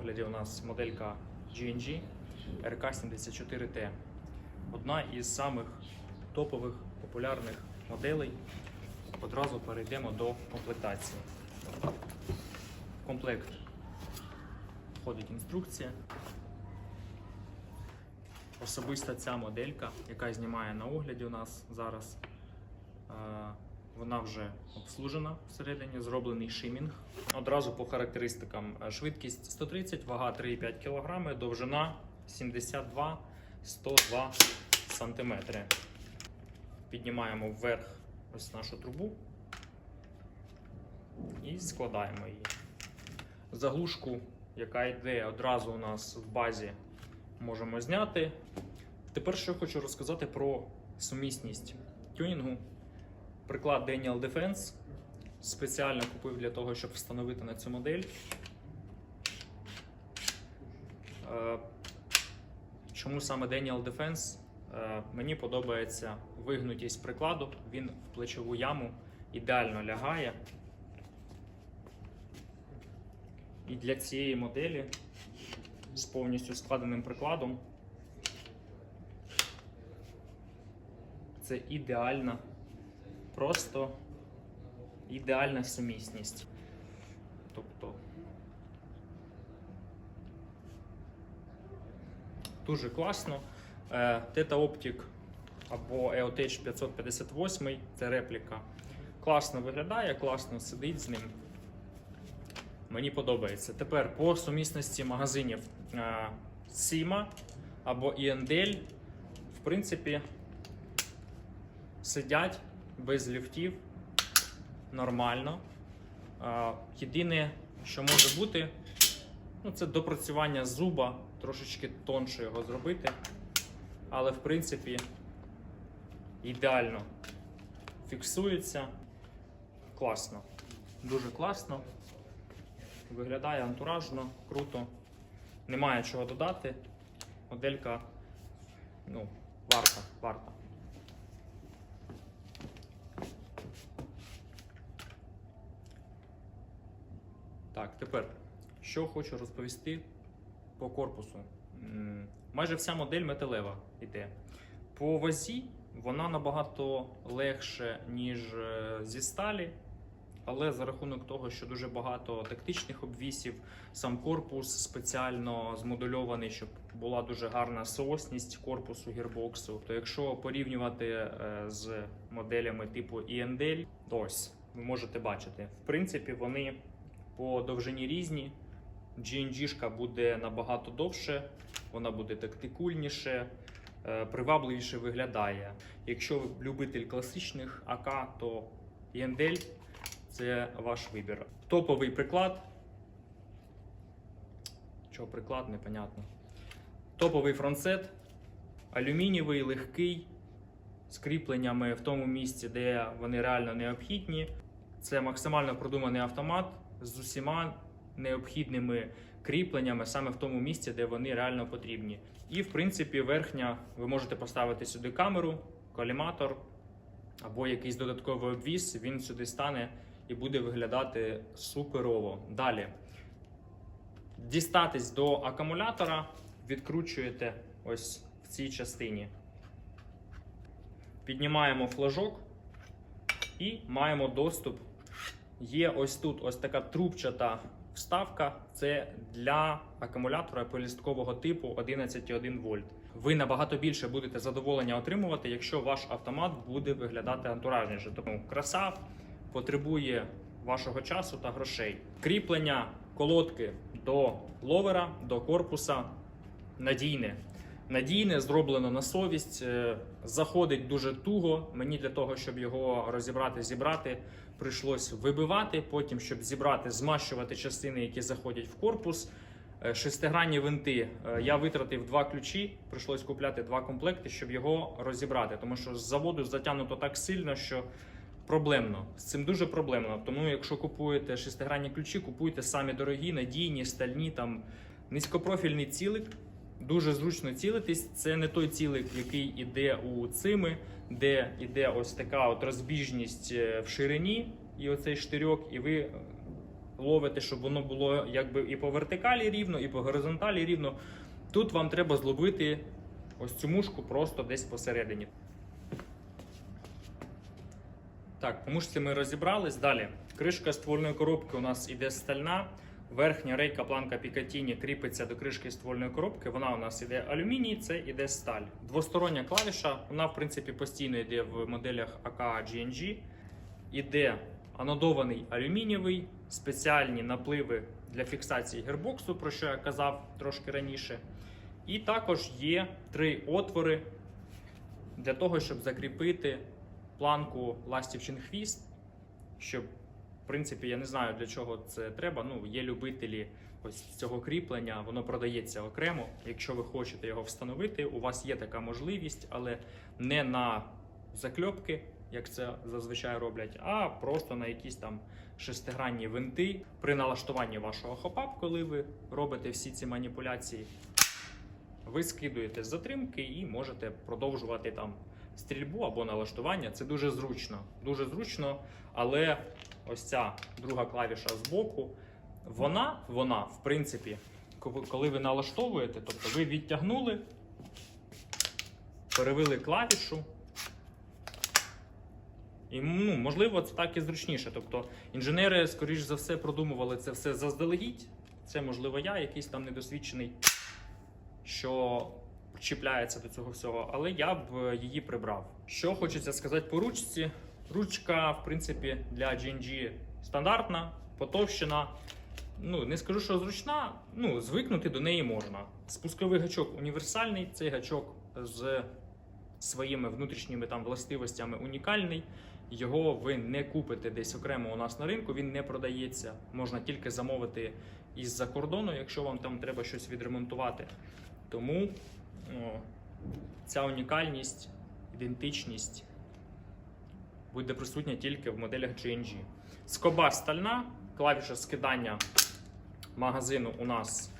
огляді у нас моделька GNG RK74T. Одна із самих топових популярних моделей. Одразу перейдемо до комплектації. В комплект входить інструкція. Особисто ця моделька, яка знімає на огляді у нас зараз, е, вона вже обслужена всередині, зроблений шимінг. Одразу по характеристикам е, швидкість 130, вага 3,5 кг, довжина 72 102 см. Піднімаємо вверх ось нашу трубу і складаємо її. Заглушку, яка йде одразу у нас в базі, можемо зняти. Тепер що хочу розказати про сумісність тюнінгу. Приклад Daniel Defense. Спеціально купив для того, щоб встановити на цю модель. Е, Чому саме Daniel Defense? Е, Мені подобається вигнутість прикладу. Він в плечову яму ідеально лягає. І для цієї моделі з повністю складеним прикладом це ідеальна, просто ідеальна сумісність. Тобто дуже класно. Theta Optic або EOTech 558 це репліка. Класно виглядає, класно сидить з ним. Мені подобається. Тепер по сумісності магазинів е, Sima або ENDL, в принципі, сидять без люфтів нормально. Єдине, що може бути, ну, це допрацювання зуба, трошечки тонше його зробити. Але в принципі ідеально фіксується. Класно. Дуже класно. Виглядає антуражно, круто. Немає чого додати. Моделька ну, варта, варта. Так, тепер, що хочу розповісти по корпусу. Майже вся модель металева йде. По вазі вона набагато легше, ніж е, зі сталі. Але за рахунок того, що дуже багато тактичних обвісів, сам корпус спеціально змодульований, щоб була дуже гарна соосність корпусу гірбоксу. То якщо порівнювати е, з моделями типу то ось ви можете бачити, в принципі, вони по довжині різні. GNG буде набагато довше, вона буде тактикульніше, е, привабливіше виглядає. Якщо ви любитель класичних АК, то ENDL це ваш вибір. Топовий приклад. Чого приклад, непонятно. Топовий фронтсет. Алюмінієвий, легкий, з кріпленнями в тому місці, де вони реально необхідні. Це максимально продуманий автомат з усіма необхідними кріпленнями саме в тому місці, де вони реально потрібні. І, в принципі, верхня ви можете поставити сюди камеру, коліматор або якийсь додатковий обвіз. Він сюди стане і буде виглядати суперово. Далі. Дістатись до акумулятора, відкручуєте ось в цій частині. Піднімаємо флажок і маємо доступ. Є ось тут ось така трубчата вставка. Це для акумулятора полісткового типу 11,1 вольт. Ви набагато більше будете задоволення отримувати, якщо ваш автомат буде виглядати антуражніше. Тому краса потребує вашого часу та грошей. Кріплення колодки до ловера, до корпуса надійне. Надійне, зроблено на совість, е, заходить дуже туго. Мені для того, щоб його розібрати, зібрати, прийшлось вибивати. Потім, щоб зібрати, змащувати частини, які заходять в корпус. Е, Шестигранні винти Е, я витратив два ключі. Прийшлось купляти два комплекти, щоб його розібрати. Тому що з заводу затягнуто так сильно, що проблемно. З цим дуже проблемно. Тому, якщо купуєте шестигранні ключі, купуйте самі дорогі, надійні, стальні там низькопрофільний цілик. Дуже зручно цілитись. Це не той цілик, який іде у цими, де іде ось така от розбіжність е, в ширині, і оцей штирьок, і ви ловите, щоб воно було якби і по вертикалі рівно, і по горизонталі рівно. Тут вам треба зловити ось цю мушку просто десь посередині. Так, по мушці ми розібрались. Далі. Кришка ствольної коробки у нас іде стальна. Верхня рейка планка Пікатіні кріпиться до кришки ствольної коробки. Вона у нас іде алюміній, це іде сталь. Двостороння клавіша, вона в принципі постійно йде в моделях AKA GNG. Іде анодований алюмінієвий, спеціальні напливи для фіксації гербоксу, про що я казав трошки раніше. І також є три отвори для того, щоб закріпити планку ластівчин хвіст, щоб, принципі, я не знаю для чого це треба. Ну, є любителі ось цього кріплення, воно продається окремо. Якщо ви хочете його встановити, у вас є така можливість, але не на закльопки, як це зазвичай роблять, а просто на якісь там шестигранні винти при налаштуванні вашого хопап, коли ви робите всі ці маніпуляції. Ви скидуєте затримки і можете продовжувати там стрільбу або налаштування. Це дуже зручно. Дуже зручно, але ось ця друга клавіша збоку, вона, вона, в принципі, коли ви налаштовуєте, тобто ви відтягнули, перевели клавішу. І ну, можливо, це так і зручніше. Тобто інженери, скоріш за все, продумували це все заздалегідь. Це, можливо, я, якийсь там недосвідчений, що чіпляється до цього всього, але я б е, її прибрав. Що хочеться сказати по ручці. Ручка, в принципі, для GNG стандартна, потовщена. Ну, не скажу, що зручна, ну, звикнути до неї можна. Спусковий гачок універсальний, цей гачок з своїми внутрішніми там властивостями унікальний. Його ви не купите десь окремо у нас на ринку, він не продається. Можна тільки замовити із-за кордону, якщо вам там треба щось відремонтувати. Тому о, ця унікальність, ідентичність буде присутня тільки в моделях GNG. Скоба стальна, клавіша скидання магазину у нас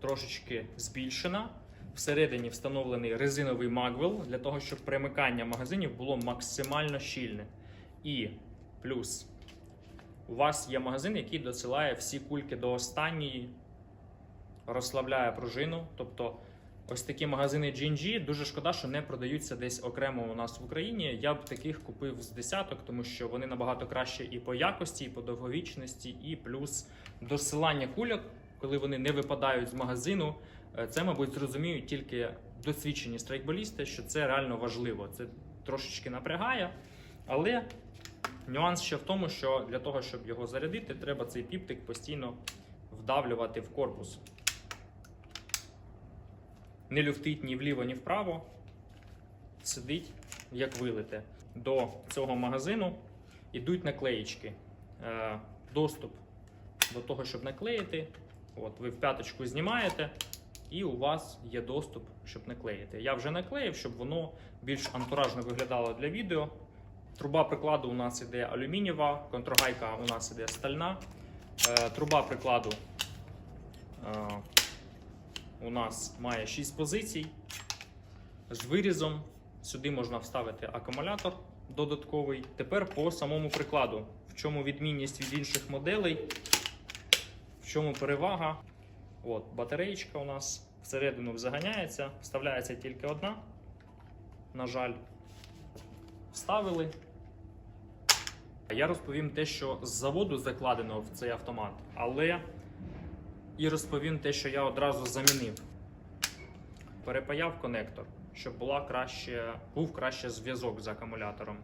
трошечки збільшена. Всередині встановлений резиновий магвел для того, щоб примикання магазинів було максимально щільне. І плюс у вас є магазин, який досилає всі кульки до останньої, розслабляє пружину. Тобто, ось такі магазини GNG дуже шкода, що не продаються десь окремо у нас в Україні. Я б таких купив з десяток, тому що вони набагато краще і по якості, і по довговічності, і плюс досилання кульок, коли вони не випадають з магазину. Е, Це, мабуть, зрозуміють тільки досвідчені страйкболісти, що це реально важливо. Це трошечки напрягає, але нюанс ще в тому, що для того, щоб його зарядити, треба цей піптик постійно вдавлювати в корпус. Не люфтить ні вліво, ні вправо. Сидить, як вилите. До цього магазину йдуть наклеїчки. Е, Доступ до того, щоб наклеїти. От, ви в п'яточку знімаєте, і у вас є доступ, щоб наклеїти. Я вже наклеїв, щоб воно більш антуражно виглядало для відео. Труба прикладу у нас іде алюмінієва, контргайка у нас іде стальна. Е, Труба прикладу е, у нас має 6 позицій з вирізом. Сюди можна вставити акумулятор додатковий. Тепер по самому прикладу. В чому відмінність від інших моделей, в чому перевага. От, батареєчка у нас всередину заганяється, вставляється тільки одна. На жаль, вставили. Я розповім те, що з заводу закладено в цей автомат, але і розповім те, що я одразу замінив. Перепаяв конектор, щоб була краще, був краще зв'язок з акумулятором.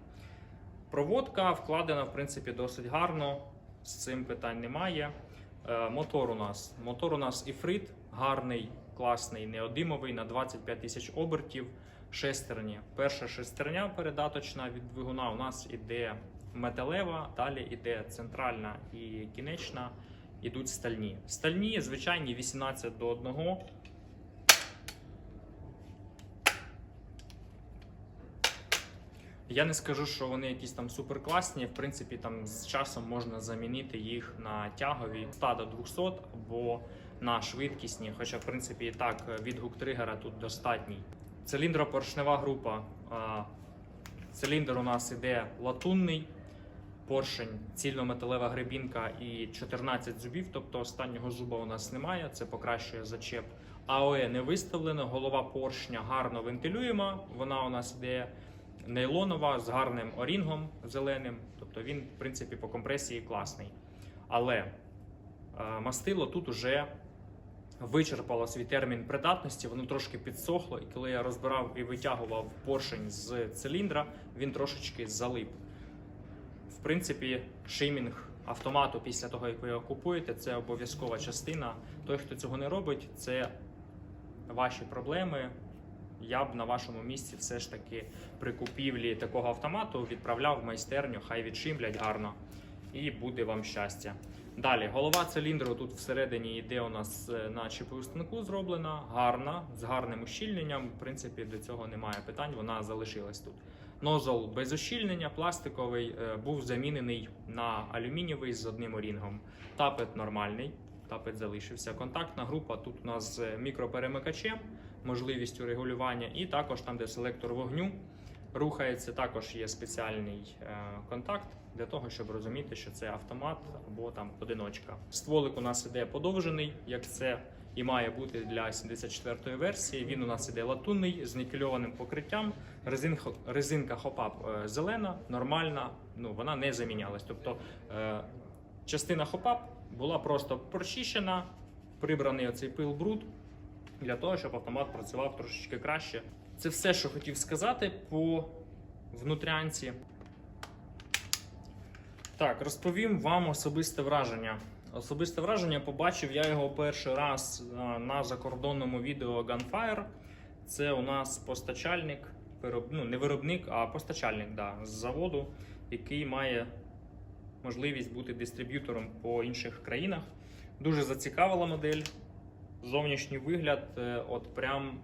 Проводка вкладена, в принципі, досить гарно. З цим питань немає. Е, Мотор у нас. Мотор у нас іфрит, гарний, класний, неодимовий на 25 тисяч обертів. Шестерні. Перша шестерня передаточна від двигуна у нас іде металева, далі іде центральна і кінечна, ідуть стальні. Стальні, звичайні 18 до 1. Я не скажу, що вони якісь там супер класні. В принципі, там з часом можна замінити їх на тягові 100 до 200 або на швидкісні. Хоча, в принципі, і так відгук тригера тут достатній. Циліндропоршнева група. Циліндр у нас іде латунний. Поршень, цільнометалева гребінка і 14 зубів, тобто останнього зуба у нас немає, це покращує зачеп. АОЕ не виставлено, голова поршня гарно вентилюєма. Вона у нас іде нейлонова з гарним орінгом зеленим. Тобто він, в принципі, по компресії класний. Але е, мастило тут уже вичерпало свій термін придатності, воно трошки підсохло, і коли я розбирав і витягував поршень з циліндра, він трошечки залип. В принципі, шеймінг автомату після того, як ви його купуєте, це обов'язкова частина. Той, хто цього не робить, це ваші проблеми. Я б на вашому місці все ж таки при купівлі такого автомату відправляв в майстерню, хай відшимлять гарно, і буде вам щастя. Далі, голова циліндру тут всередині йде у нас е, на ЧПУ станку зроблена, гарна, з гарним ущільненням. В принципі, до цього немає питань, вона залишилась тут. Нозол без ущільнення, пластиковий, е, був замінений на алюмінієвий з одним орінгом. Тапет нормальний, тапет залишився. Контактна група тут у нас з мікроперемикачем, можливістю регулювання, і також там, де селектор вогню рухається, також є спеціальний е, контакт для того, щоб розуміти, що це автомат або там одиночка. Стволик у нас іде подовжений, як це і має бути для 74-ї версії. Він у нас іде латунний з нікельованим покриттям. Резин, резинка хопап е, зелена, нормальна, ну вона не замінялась. Тобто е, частина хопап була просто прочищена, прибраний оцей пил бруд для того, щоб автомат працював трошечки краще. Це все, що хотів сказати по внутрянці. Так, розповім вам особисте враження. Особисте враження побачив я його перший раз на закордонному відео Gunfire. Це у нас постачальник, вироб... ну, не виробник, а постачальник да, з заводу, який має можливість бути дистриб'ютором по інших країнах. Дуже зацікавила модель. Зовнішній вигляд, е, от прям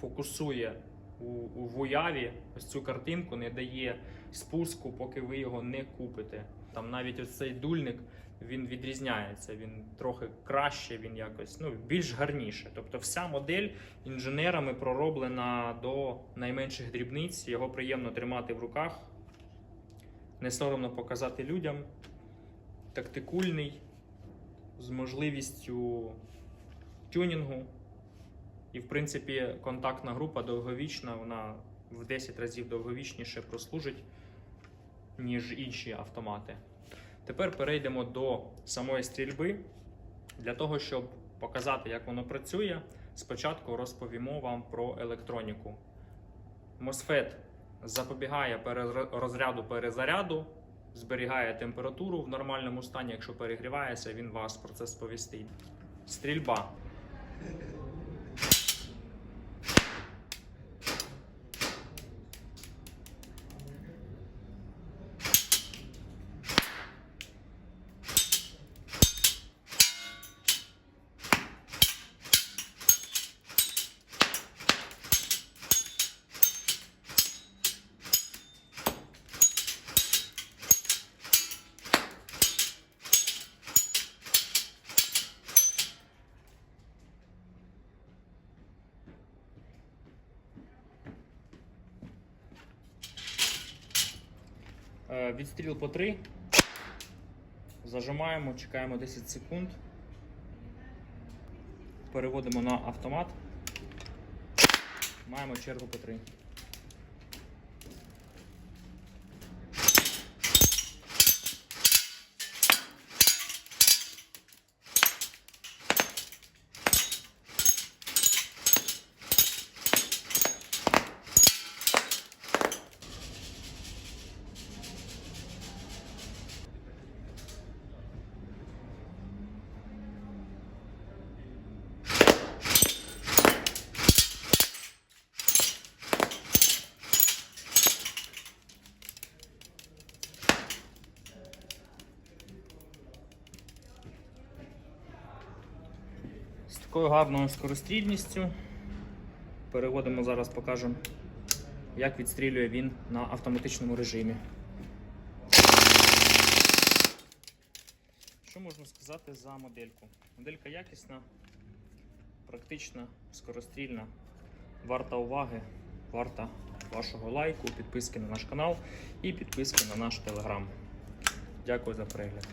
фокусує у, у уяві ось цю картинку, не дає спуску, поки ви його не купите. Там навіть ось цей дульник він відрізняється, він трохи краще, він якось ну, більш гарніше. Тобто, вся модель інженерами пророблена до найменших дрібниць. Його приємно тримати в руках, не соромно показати людям. Тактикульний, з можливістю тюнінгу. І, в принципі, контактна група довговічна, вона в 10 разів довговічніше прослужить, ніж інші автомати. Тепер перейдемо до самої стрільби. Для того, щоб показати, як воно працює, спочатку розповімо вам про електроніку. MOSFET запобігає розряду перезаряду, зберігає температуру в нормальному стані. Якщо перегрівається, він вас про це сповістить. Стрільба. Відстріл по 3. Зажимаємо, чекаємо 10 секунд. Переводимо на автомат. Маємо чергу по 3. Такою гарною скорострільністю. Переводимо зараз, покажемо, як відстрілює він на автоматичному режимі. Що можна сказати за модельку? Моделька якісна, практична, скорострільна, варта уваги, варта вашого лайку, підписки на наш канал і підписки на наш телеграм. Дякую за перегляд.